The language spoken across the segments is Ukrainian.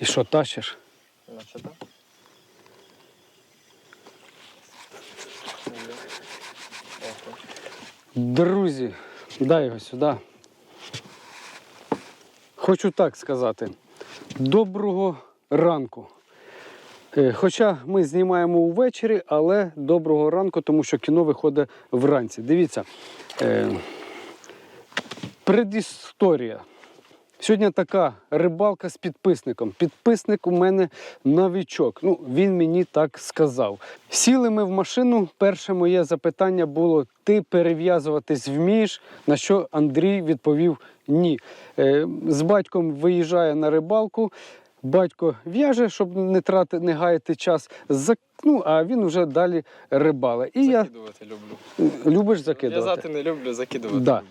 І що, тащиш? Наче так. Друзі, дай його сюди. Хочу так сказати. Доброго ранку. Е, Хоча ми знімаємо увечері, але доброго ранку, тому що кіно виходить вранці. Дивіться. Е, предісторія. Сьогодні така рибалка з підписником. Підписник у мене новічок. Ну, він мені так сказав. Сіли ми в машину. Перше моє запитання було: ти перев'язуватись вмієш? На що Андрій відповів ні. Е, з батьком виїжджає на рибалку. Батько в'яже, щоб не трати, не гаяти час. Зак- Ну, а він вже далі рибале. І я люблю. любиш закидувати. В'язати не люблю, закидувати Да. люблю.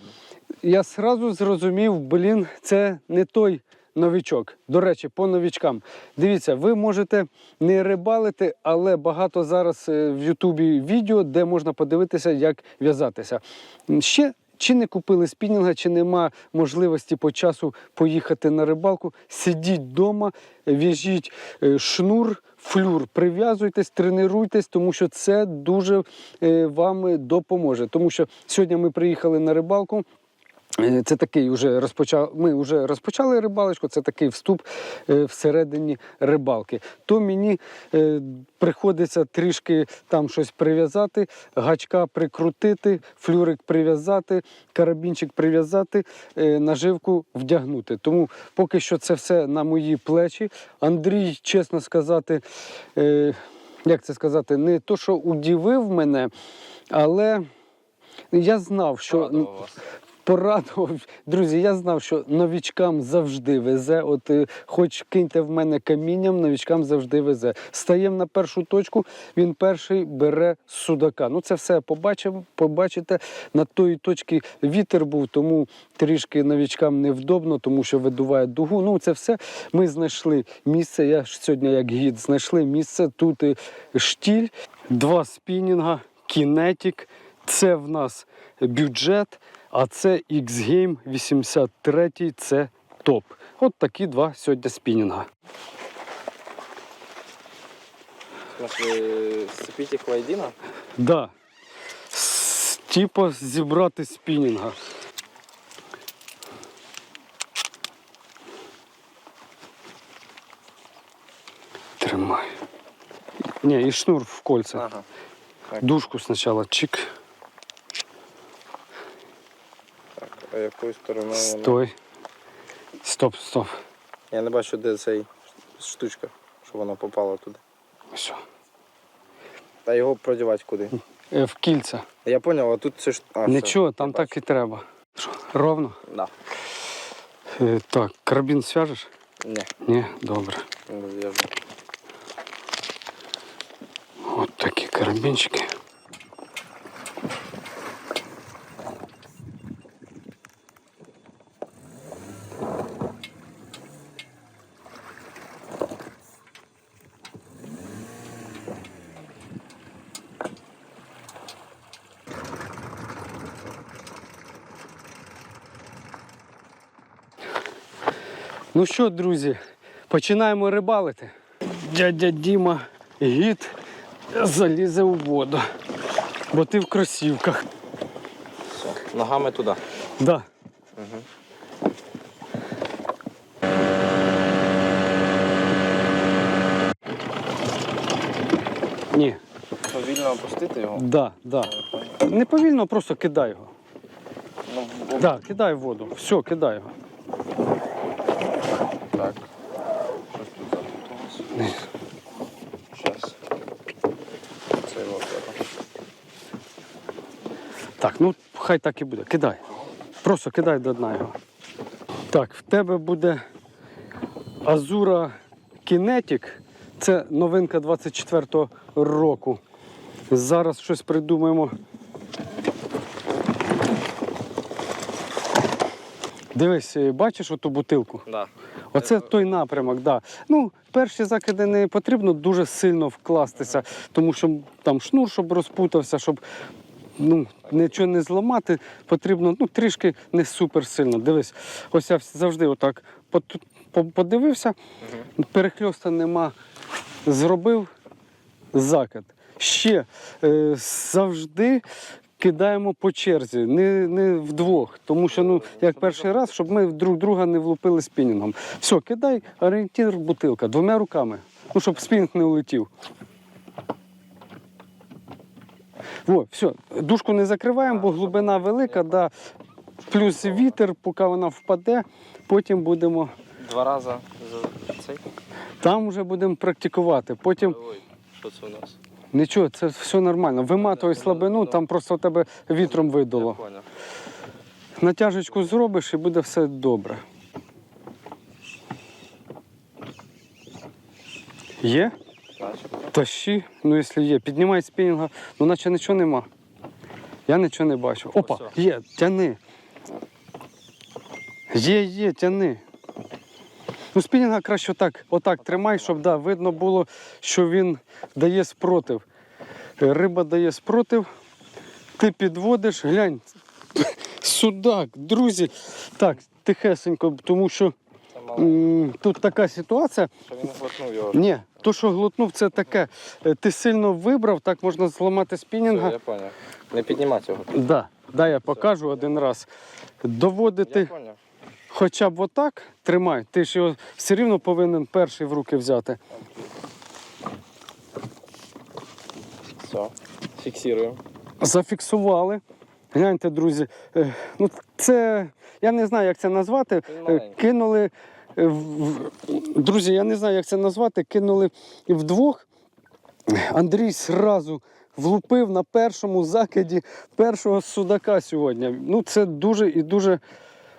Я сразу зрозумів, блін, це не той новічок. До речі, по новічкам. Дивіться, ви можете не рибалити, але багато зараз е, в Ютубі відео, де можна подивитися, як в'язатися. Ще чи не купили спінінга, чи нема можливості по часу поїхати на рибалку, сидіть вдома, в'яжіть е, шнур, флюр, прив'язуйтесь, тренуйтесь, тому що це дуже е, вам допоможе. Тому що сьогодні ми приїхали на рибалку. Е, Це такий уже розпочав. Ми вже розпочали рибалочку. Це такий вступ е, всередині рибалки. То мені е, приходиться трішки там щось прив'язати, гачка прикрутити, флюрик прив'язати, карабінчик прив'язати, наживку вдягнути. Тому поки що це все на мої плечі. Андрій, чесно сказати, як це сказати, не то, що удивив мене, але я знав, що Порадував Друзі, я знав, що новічкам завжди везе. От е, хоч киньте в мене камінням, новічкам завжди везе. Стаємо на першу точку, він перший бере судака. Ну це все побачив, побачите. На тої точці вітер був, тому трішки новічкам невдобно, тому що видуває дугу. Ну це все. Ми знайшли місце. Я ж сьогодні, як гід, знайшли місце. Тут і штіль, два спінінга, кінетік. Це в нас бюджет, а це X-Game 83, це топ. От такі два сьогодні спінінга. В смысле, сцепите клайдина? Да. С- Типу зібрати спінінга. Тримай. Ні, і шнур в кольця. Ага. Дужку спочатку чик. Так, а якою стороною? воно? Стой. Стоп, стоп. Я не бачу, де цей штучка, щоб вона попала туди. Все. Та його продівати куди. Е, В кільця. Я зрозумів, а тут це ж. А, Нічого, все, там я так бачу. і треба. Що, ровно? Да. Е, так, карабін зв'яжеш? Ні, Ні, добре. не. От такі карабінчики. Ну що, друзі, починаємо рибалити. Дядя Діма гід залізе у воду, бо ти в кросівках. Все. Ногами туди. Да. Ні, Повільно опустити його. да, да. Не повільно, просто кидай його. Ну, Да, кидай в воду. Все, кидай його. Так. Щось тут запуталось. Щас. Це його треба. Так, ну хай так і буде. Кидай. Просто кидай до дна його. Так, в тебе буде Азура Kinetic. Це новинка 24-го року. Зараз щось придумаємо. Дивись, е, бачиш оту бутилку? Да. Оце той напрямок, да. Ну, перші закиди не потрібно дуже сильно вкластися, тому що там шнур, щоб розпутався, щоб ну, нічого не зламати, потрібно ну, трішки не супер сильно. Дивись, ось я завжди отак подивився, перехльоста нема, зробив закид. Ще е, завжди кидаємо по черзі, не, не вдвох. Тому що, ну, як перший раз, щоб ми друг друга не влупили спінінгом. Все, кидай орієнтір бутилка двома руками. Ну, щоб спінінг не улетів. Во, все, дужку не закриваємо, бо глибина велика, да. плюс вітер, поки вона впаде, потім будемо. Два рази за цей. Там вже будемо практикувати. Потім Ой, що це у нас? Нічого, це все нормально. Виматуй слабину, там просто тебе вітром видало. Натяжечку зробиш і буде все добре. Є? Тащи, ну якщо є. Піднімай спінінга, ну наче нічого нема. Я нічого не бачу. Опа, є, тяни. Є, є, тяни. Ну, спінінга краще отак, отак тримай, щоб да, видно було, що він дає спротив. Риба дає спротив, ти підводиш, глянь. Судак, друзі. Так, тихесенько, тому що м, тут така ситуація. Що він глотнув його. Ні, то, що глотнув, це таке. Е, Ти сильно вибрав, так можна зламати Все, я понял. Не піднімати його. Да, да, я покажу один раз. Я Доводити понял. Хоча б отак, тримай, ти ж його все рівно повинен перший в руки взяти. Все. Фіксуємо. Зафіксували. Гляньте, друзі, е, ну це я не знаю, як це назвати. Е. Кинули е, друзі, я не знаю, як це назвати. Кинули вдвох. Андрій зразу влупив на першому закиді першого судака сьогодні. Ну, це дуже і дуже.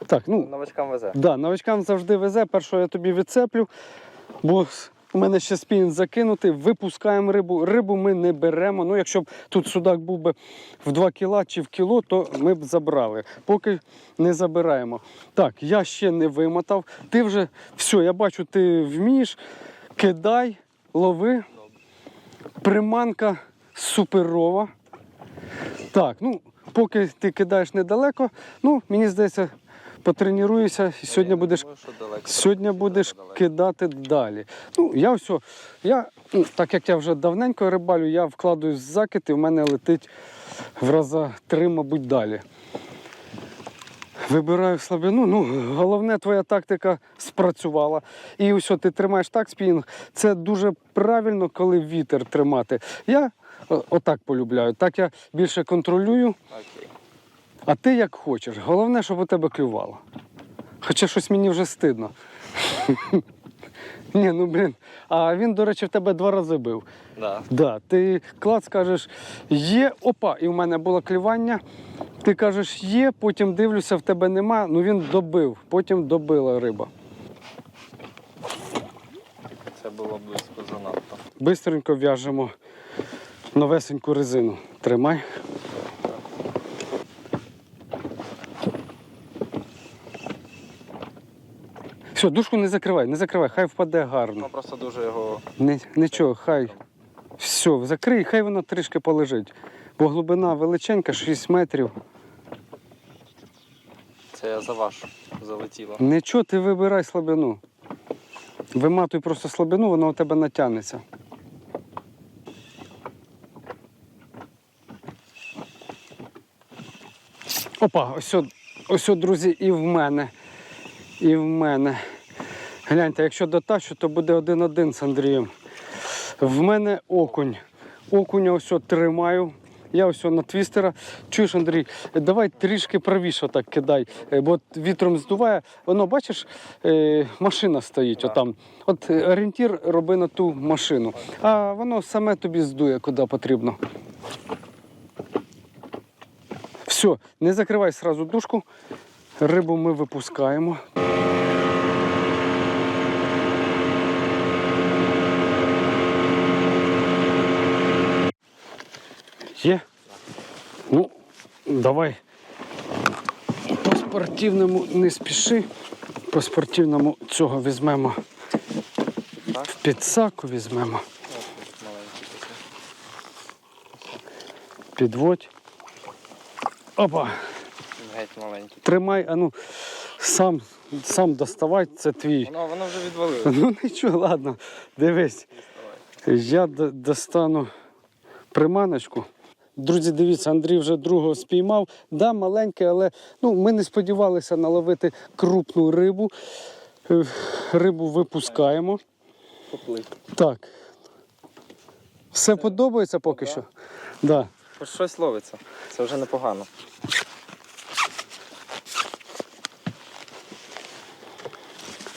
Так, ну, Новачкам везе. да, новачкам завжди везе. Першого я тобі відцеплю, бо у мене ще спін закинутий. Випускаємо рибу. Рибу ми не беремо. Ну, якщо б тут судак був би в 2 кіла чи в кіло, то ми б забрали. Поки не забираємо. Так, я ще не вимотав. Ти вже все, я бачу, ти вмієш. Кидай, лови. Приманка суперова. Так, ну, поки ти кидаєш недалеко, ну, мені здається, потренуєшся і сьогодні будеш. Сьогодні будеш кидати далі. Ну, я все. Я, ну, так як я вже давненько рибалю, я вкладаю закид і в мене летить в раза три, мабуть, далі. Вибираю слабину. Ну, головне, твоя тактика спрацювала. І ось ти тримаєш так спінінг. Це дуже правильно, коли вітер тримати. Я отак полюбляю. Так я більше контролюю, Окей. А ти як хочеш. Головне, щоб у тебе клювало. Хоча щось мені вже стидно. Ні, ну блін. А він, до речі, в тебе два рази бив. Да. Да, ти клад скажеш, є, опа, і в мене було клювання. Ти кажеш, є, потім дивлюся, в тебе нема. Ну він добив, потім добила риба. Це було близько занадто. Бистренько в'яжемо новесеньку резину. Тримай. Все, дужку не закривай, не закривай, хай впаде гарно. Ну просто дуже його. Ни, нічого, хай. Все, закрий, хай воно трішки полежить. Бо глибина величенька, 6 метрів. Це я за ваш залетіло. Нічого, ти вибирай слабину. Виматуй просто слабину, воно у тебе натягнеться. Опа, ось, ось, друзі, і в мене. І в мене. Гляньте, якщо дотащу, то буде один-один з Андрієм. В мене окунь. Окуня ось тримаю. Я ось на твістера. Чуєш, Андрій, давай трішки правіше так кидай, е, бо вітром здуває. Воно, бачиш, е, машина стоїть отам. От е, орієнтір роби на ту машину. А воно саме тобі здує, куди потрібно. Все, не закривай сразу дужку. Рибу ми випускаємо. Є? Ну, давай. По спортивному не спіши. По спортивному цього візьмемо. В підсаку візьмемо. Підводь. Опа. Маленький. Тримай, а ну, Сам, сам доставай, це твій. Воно, воно вже відвалило. Ну нічого, ладно, дивись. Я достану приманочку. Друзі, дивіться, Андрій вже другого спіймав. Да, маленький, але ну, ми не сподівалися наловити крупну рибу. Рибу випускаємо. Поплив. Так. Все подобається поки що? Да. Щось ловиться. Це вже непогано.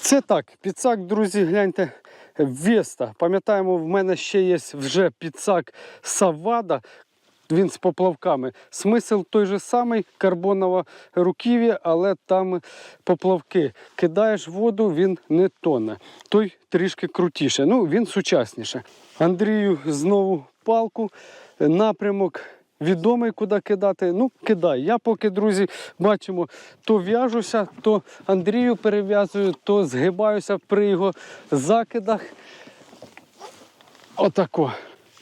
Це так, підсак, друзі, гляньте, Веста. Пам'ятаємо, в мене ще є вже підсак Савада. Він з поплавками. Смисл той же самий, карбонова руків'я, але там поплавки. Кидаєш воду, він не тоне. Той трішки крутіше. Ну, він сучасніше. Андрію знову палку, напрямок відомий, куди кидати. Ну, кидай. Я поки, друзі, бачимо, то в'яжуся, то Андрію перев'язую, то згибаюся при його закидах. Отако.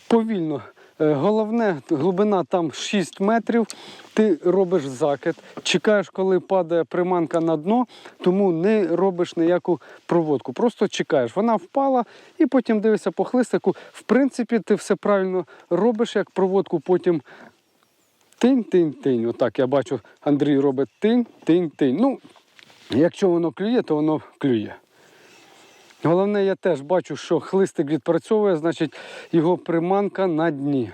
Повільно. Е, Головне, глибина там 6 метрів. Ти робиш закид, чекаєш, коли падає приманка на дно, тому не робиш ніяку проводку. Просто чекаєш. Вона впала і потім дивишся по хлистику. В принципі, ти все правильно робиш, як проводку, потім тинь-тинь-тинь. Отак я бачу, Андрій робить тинь-тинь-тинь. Ну, якщо воно клює, то воно клює. Головне, я теж бачу, що хлистик відпрацьовує, значить його приманка на дні.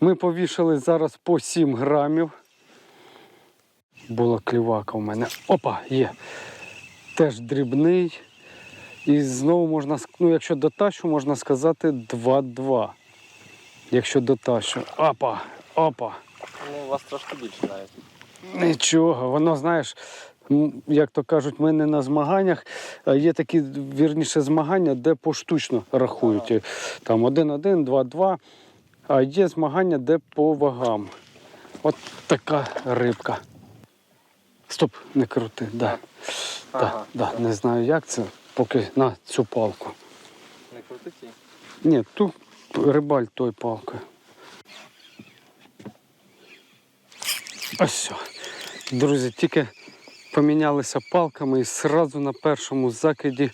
Ми повішали зараз по 7 грамів. Була клівака у мене. Опа, є. Теж дрібний. І знову можна, ну, якщо дотащу, можна сказати 2-2. Якщо дотащу. Опа, опа. Ну, у вас трошки більше навіть. Нічого, воно, знаєш, як то кажуть, ми не на змаганнях. Є такі вірніше змагання, де поштучно рахують. Там 1-1, 2-2. А є змагання, де по вагам. От така рибка. Стоп, не крути. Да. Ага, да, да. Не знаю, як це, поки на цю палку. Не крутиті. Ні, ту рибаль той палкою. Ось все. Друзі, тільки помінялися палками і зразу на першому закиді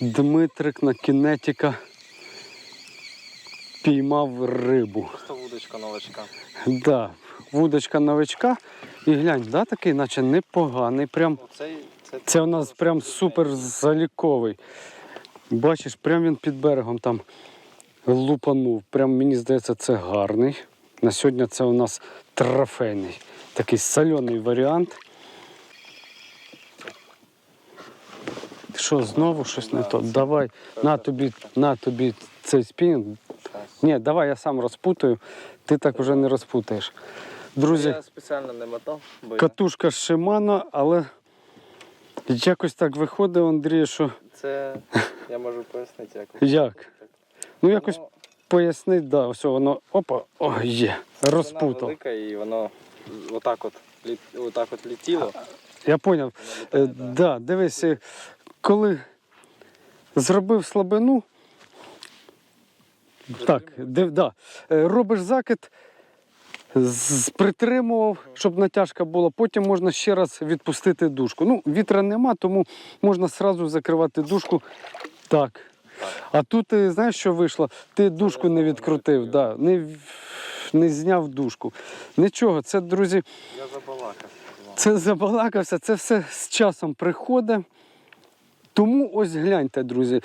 Дмитрик на кінетіка піймав рибу. Просто вудочка новачка. Да, вудочка новичка. І глянь, да, такий, наче непоганий. Прям Оцей, це, це у нас прям супер заліковий. Бачиш, прям він під берегом там лупанув. Прям мені здається, це гарний. На сьогодні це у нас трофейний. Такий соляний варіант. Що, знову щось не то? Давай, на тобі, на тобі цей спінінг. Ні, давай я сам розпутаю, ти так вже не розпутаєш. Друзі, Я спеціально не мотав, бо я- Катушка Шимано, але якось так виходить, Андрій, що це я можу пояснити, як. Як? ну якось Воно- пояснить, да, ось воно опа, о, є, Вона розпутав. велика і воно отак от, літ, отак от літіло. Я зрозумів. Е, да. да, дивись, е, коли зробив слабину, так, див, да, е, робиш закид, притримував, щоб натяжка була, потім можна ще раз відпустити дужку. Ну, вітра нема, тому можна одразу закривати дужку. Так. А тут ти знаєш, що вийшло? Ти дужку не відкрутив, да, не, не зняв дужку. Нічого, це, друзі, Я забалакав. це забалакався, це все з часом приходить. Тому ось гляньте, друзі,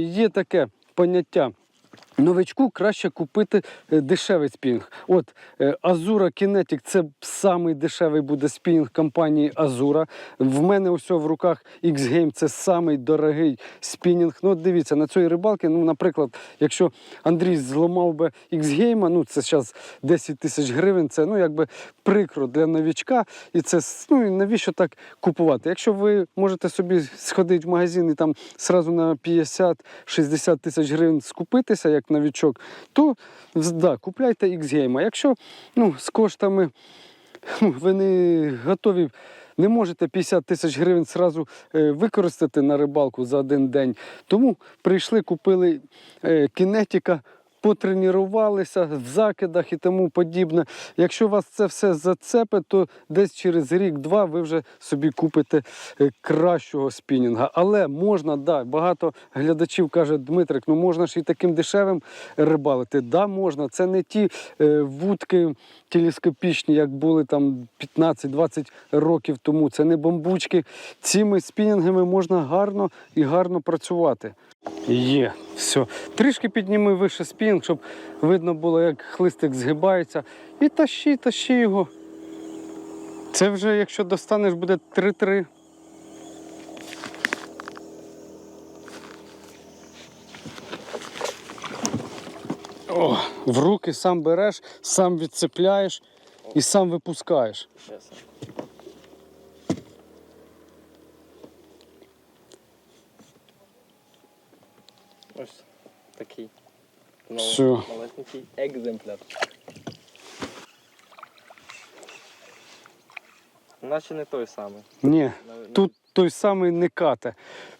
є таке поняття. Новичку краще купити е, дешевий спінг. От е, Azura Kinetic це самий дешевий буде спінг компанії Azura. В мене усе в руках X-Game це самий дорогий спінінг. Ну, от дивіться, на цій рибалці, ну, наприклад, якщо Андрій зламав би X-Game, ну це зараз 10 тисяч гривень, це ну якби прикро для новічка. І це ну і навіщо так купувати? Якщо ви можете собі сходити в магазин і там сразу на 50-60 тисяч гривень скупитися як новічок, то да, купляйте X-Game. А якщо ну, з коштами ну, ви не готові. Не можете 50 тисяч гривень зразу е, використати на рибалку за один день. Тому прийшли, купили кінетика, потренувалися в закидах і тому подібне. Якщо вас це все зацепить, то десь через рік-два ви вже собі купите е, кращого спінінга. Але можна, да, багато глядачів каже, Дмитрик, ну можна ж і таким дешевим рибалити. Да, можна. Це не ті е, вудки телескопічні, як були там 15-20 років тому. Це не бамбучки. Цими спінінгами можна гарно і гарно працювати. Є, все. Трішки підніми вище спінінг, щоб видно було, як хлистик згибається. І тащи, тащи його. Це вже, якщо достанеш, буде 3-3. О, в руки сам береш, сам відцепляєш і сам випускаєш. Ось такий. Ну, Все. Малесенький екземпляр. Наче не той самий. Ні, тут той самий не кате.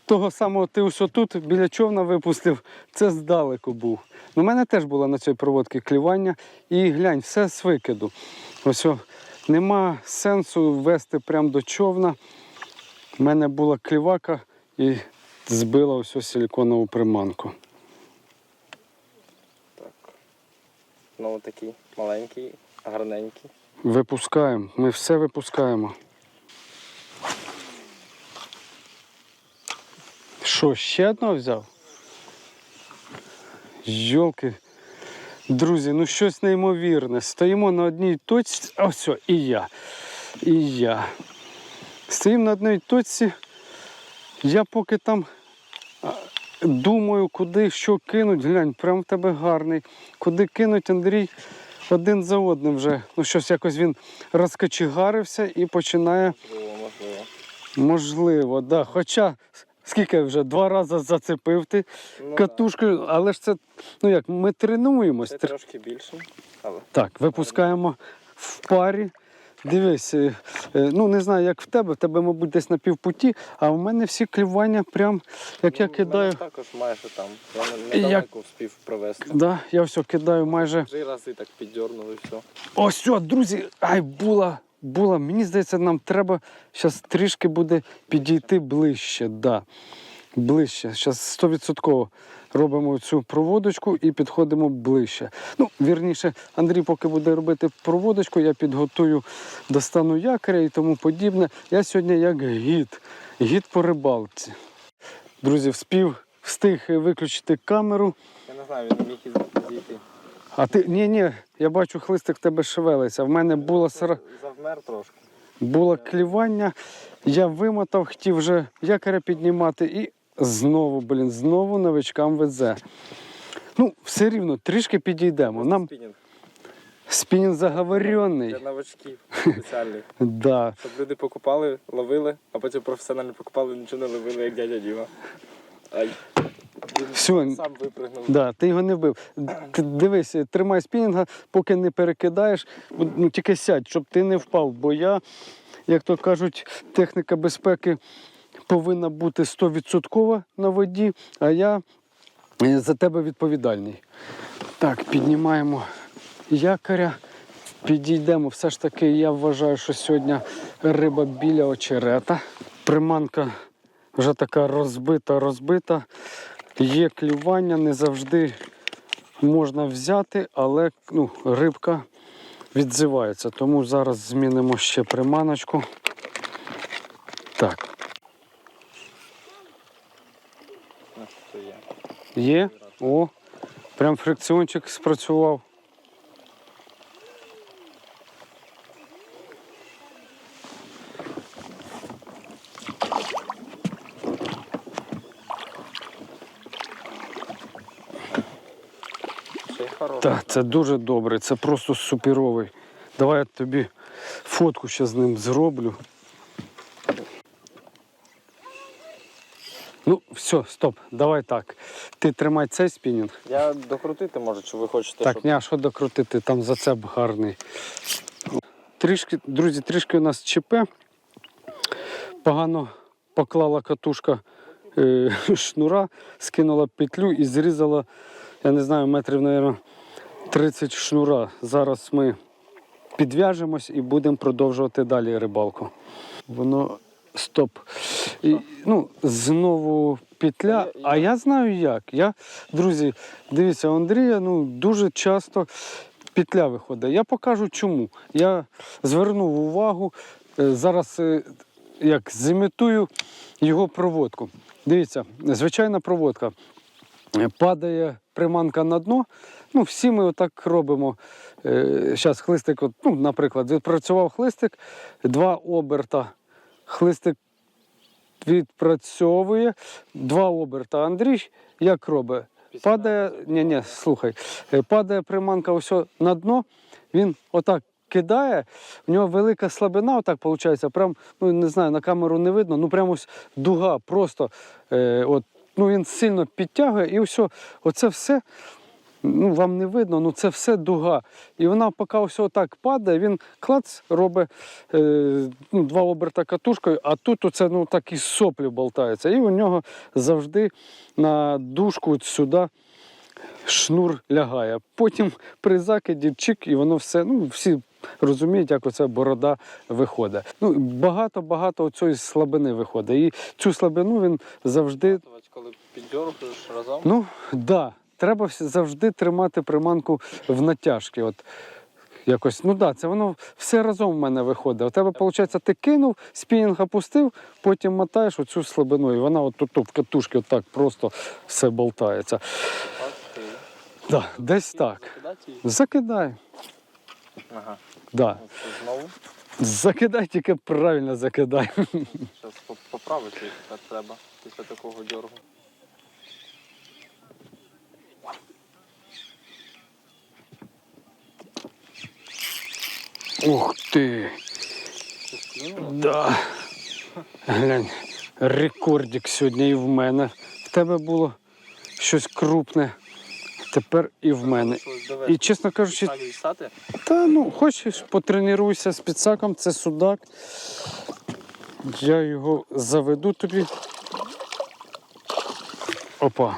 Того самого ти ось тут біля човна випустив, це здалеку був. У мене теж було на цій проводці клювання. І глянь, все з викиду. Ось о, нема сенсу вести прямо до човна. У мене була клівака і збила ось силіконову приманку. Так. Знову такий маленький, гарненький. Випускаємо, ми все випускаємо. Що, ще одного взяв? Йолки. Друзі, ну щось неймовірне. Стоїмо на одній точці. Ось, все, і я. І я. Стоїмо на одній точці. Я поки там думаю, куди що кинуть. Глянь, прям в тебе гарний. Куди кинуть, Андрій один за одним вже. Ну, щось якось він розкочегарився і починає Можливо, можливо. Можливо, да. Хоча скільки вже два рази зацепив ти Ну, катушкою, але ж це ну як ми тренуємось. Це трошки більше, але Так, випускаємо в парі. Дивись, е, е, ну не знаю, як в тебе, в тебе, мабуть, десь на півпуті, а в мене всі клювання, прям як я Ну, в кидаю. Також майже там. Я недалеко встиг провести. Да, я все кидаю майже. Три рази так піддернув і все. Ось, все, друзі, ай, була, була. Мені здається, нам треба зараз трішки буде підійти ближче. Да. Ближче. Зараз 100% робимо цю проводочку і підходимо ближче. Ну, вірніше, Андрій, поки буде робити проводочку, я підготую, достану якоря і тому подібне. Я сьогодні як гід, гід по рибалці. Друзі, вспів, встиг виключити камеру. Я не знаю, він міг зійти. А ти ні, ні, я бачу, хлистик в тебе шевелиться. В мене була сара. Завмер трошки. Було клівання, я вимотав, хотів вже якоря піднімати і знову, блін, знову новичкам везе. Ну, все рівно, трішки підійдемо. Нам Спінінг. спінінг заговоренний. Для новачків спеціальних. Да. Щоб люди покупали, ловили, а потім професіонально покупали, нічого не ловили, як дядя Діма. Ай. Він Всьо. сам випригнув. Да, ти його не вбив. Ти Дивись, тримай спінінга, поки не перекидаєш, ну тільки сядь, щоб ти не впав. Бо я, як то кажуть, техніка безпеки повинна бути 100% на воді, а я е, за тебе відповідальний. Так, піднімаємо якоря, підійдемо. Все ж таки, я вважаю, що сьогодні риба біля очерета. Приманка вже така розбита, розбита. Є клювання, не завжди можна взяти, але ну, рибка відзивається. Тому зараз змінимо ще приманочку. Так, Ну, що є. О, прям фрикціончик спрацював. Так, це дуже добре, це просто суперовий. Давай я тобі фотку ще з ним зроблю. Ну, все, стоп, давай так. Ти тримай цей спінінг. Я докрутити можу, чи ви хочете, Так, щоб... ні, а що докрутити, там зацеп гарний. Трішки, друзі, трішки у нас ЧП. Погано поклала катушка е, шнура, скинула петлю і зрізала я не знаю, метрів, мабуть, 30 шнура. Зараз ми підв'яжемось і будемо продовжувати далі рибалку. Воно стоп. І, ну, знову петля. А я- знаю як. Я, друзі, дивіться, у Андрія ну, дуже часто петля виходить. Я покажу чому. Я звернув увагу. е, Зараз е, як зімітую його проводку. Дивіться, звичайна проводка. Е, Падає приманка на дно. Ну, всі ми отак робимо. Зараз хлистик, от, ну, наприклад, відпрацював хлистик, два оберта. Хлистик відпрацьовує, два оберта. Андрій як робить? Падає, ні, ні, слухай, е, падає приманка ось на дно, він отак кидає, у нього велика слабина, отак виходить, прям, ну не знаю, на камеру не видно, ну прямо ось дуга, просто е, от, ну він сильно підтягує. І все, оце все. Ну, вам не видно, ну це все дуга. І вона поки все так падає, він клац робить е, ну, два оберта катушкою, а тут оце ну, так і соплі болтається. І у нього завжди на дужку от сюди шнур лягає. Потім при закиді чик, і воно все, ну всі розуміють, як оця борода виходить. Ну, багато-багато цієї слабини виходить. І цю слабину він завжди Коли піддергуєш разом. Ну, так. Да. Треба завжди тримати приманку в натяжки. От якось, ну да, це воно все разом в мене виходить. У тебе, виходить, ти кинув, спінінг опустив, потім мотаєш оцю слабину, і вона от тут в катушки отак просто все болтається. Да, десь так. Закидай. Ага. Да. Знову. Закидай, тільки правильно закидай. Зараз поправити треба після такого дергу. Ух ти! Да. Глянь, рекордик сьогодні і в мене. В тебе було щось крупне. Тепер і в мене. І чесно кажучи, та ну хочеш, потренуйся з підсаком, це судак. Я його заведу тобі. Опа.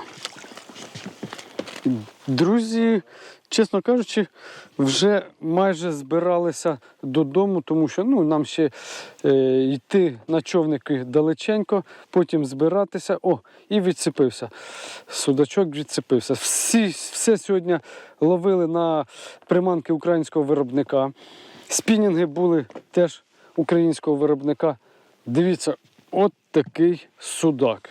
Друзі, чесно кажучи, вже майже збиралися додому, тому що ну, нам ще е, йти на човники далеченько, потім збиратися. О, і відцепився. Судачок відцепився. Всі, все сьогодні ловили на приманки українського виробника. Спінінги були теж українського виробника. Дивіться, от такий судак.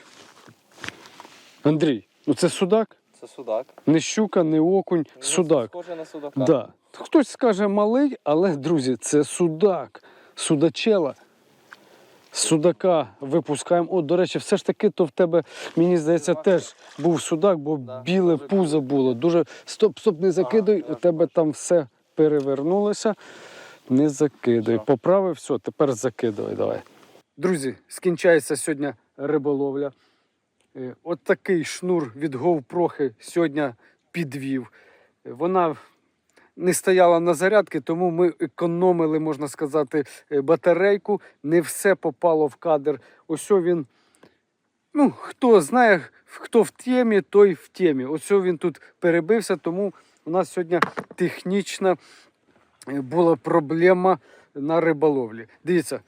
Андрій, ну це судак? Це судак. Не щука, не окунь, Ну, судак. Це схоже на судака. Да. Хтось скаже малий, але, друзі, це судак, судачела. Судака випускаємо. О, до речі, все ж таки, то в тебе, мені здається, теж був судак, бо Да, біле пузо було. Дуже стоп, стоп, не закидай, у тебе там все перевернулося. Не закидай. Поправив, все, тепер закидувай. Давай. Друзі, скінчається сьогодні риболовля. Е, От такий шнур від GoPro сьогодні підвів. Е, Вона не стояла на зарядки, тому ми економили, можна сказати, е, батарейку. Не все попало в кадр. Ось він. Ну, хто знає, хто в темі, той в темі. Ось він тут перебився, тому у нас сьогодні технічна була проблема на риболовлі. Дивіться,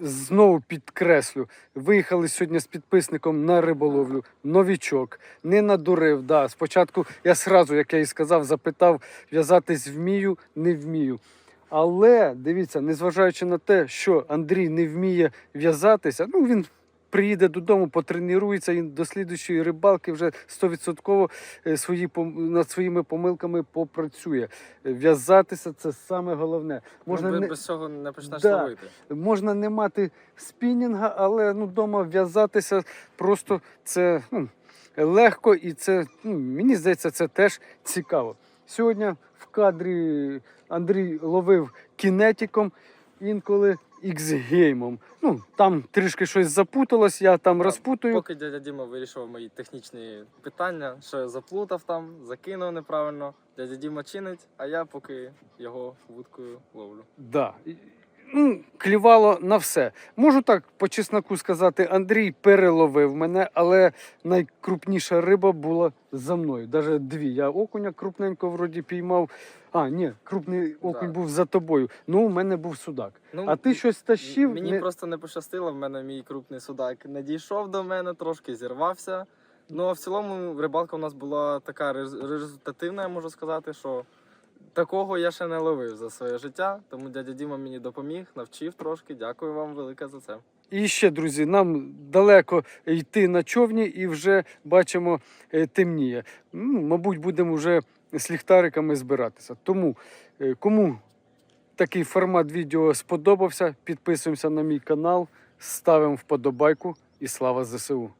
знову підкреслю, виїхали сьогодні з підписником на риболовлю. Новічок, не надурив. Да. Спочатку я сразу, як я і сказав, запитав, в'язатись вмію, не вмію. Але дивіться, незважаючи на те, що Андрій не вміє в'язатися, ну він приїде додому, потренується і до слідуючої рибалки вже 100% е, свої, над своїми помилками попрацює. В'язатися це саме головне. Можна Можна не, без цього не почнеш Да. ловити. можна не мати спінінга, але ну, вдома в'язатися просто це ну, легко і це, ну, мені здається, це теж цікаво. Сьогодні в кадрі Андрій ловив кінетиком, інколи X-геймом. Ну, там трішки щось запуталось, я там розпутую. Поки дядя Діма вирішував мої технічні питання, що я заплутав там, закинув неправильно. Дядя Діма чинить, а я поки його вудкою ловлю. Да. Ну, клювало на все. Можу так по чесноку сказати, Андрій переловив мене, але найкрупніша риба була за мною. Навіть дві. Я окуня крупненько вроді піймав. А, ні, крупний окунь був за тобою. Ну, у мене був судак. Ну, А ти щось тащив? Мені не- просто не пощастило, в мене мій крупний судак не дійшов до мене, трошки зірвався. Ну а в цілому рибалка у нас була така рез- результативна, я можу сказати, що такого я ще не ловив за своє життя. Тому дядя Діма мені допоміг, навчив трошки. Дякую вам велике за це. І ще, друзі, нам далеко йти на човні і вже бачимо е, темніє. Ну, мабуть, будемо вже з ліхтариками збиратися. Тому е, кому такий формат відео сподобався, підписуємося на мій канал, ставимо вподобайку і слава ЗСУ.